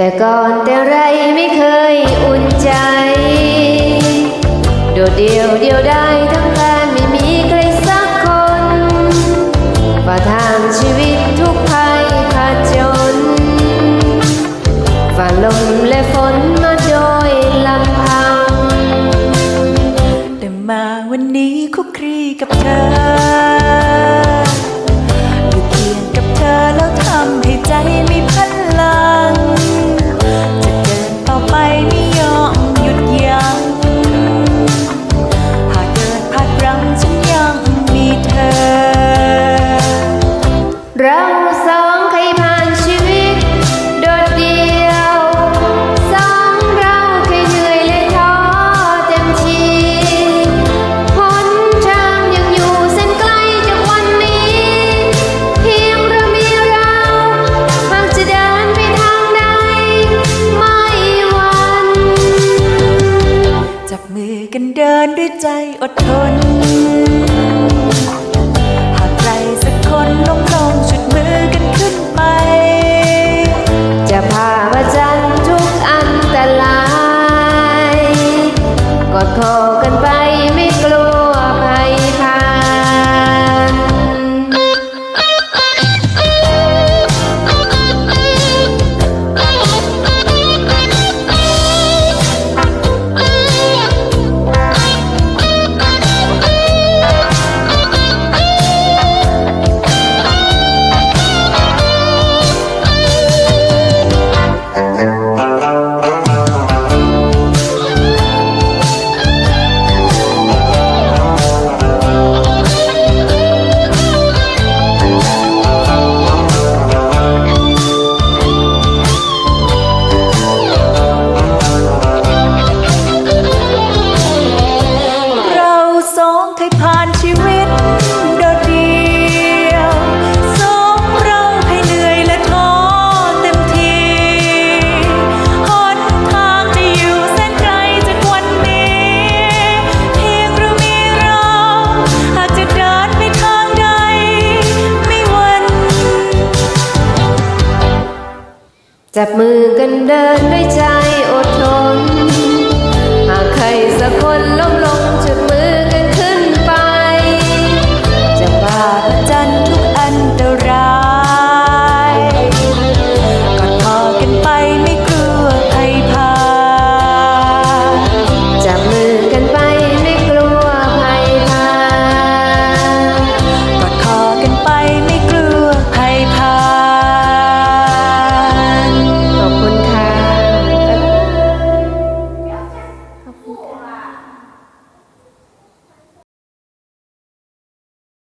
แต่ก่อนแต่ไรไม่เคยอุ่นใจ โดดเดียวเดียวได้ทั้งแฟนไม่มีใครสักคนฝ่าทางชีวิตทุกภัยผาจนฝ่าลมและฝนมาโดยลำพัง แต่มาวันนี้คุกครีกับเธอ กันเดินด้วยใจอดทน หากใครสักคนลงลงชุดมือกันขึ้นไป จะพาประจันทุกอันตรายกอดคอ จับมือกันเดินด้วยใจอดทน หากใครสักคน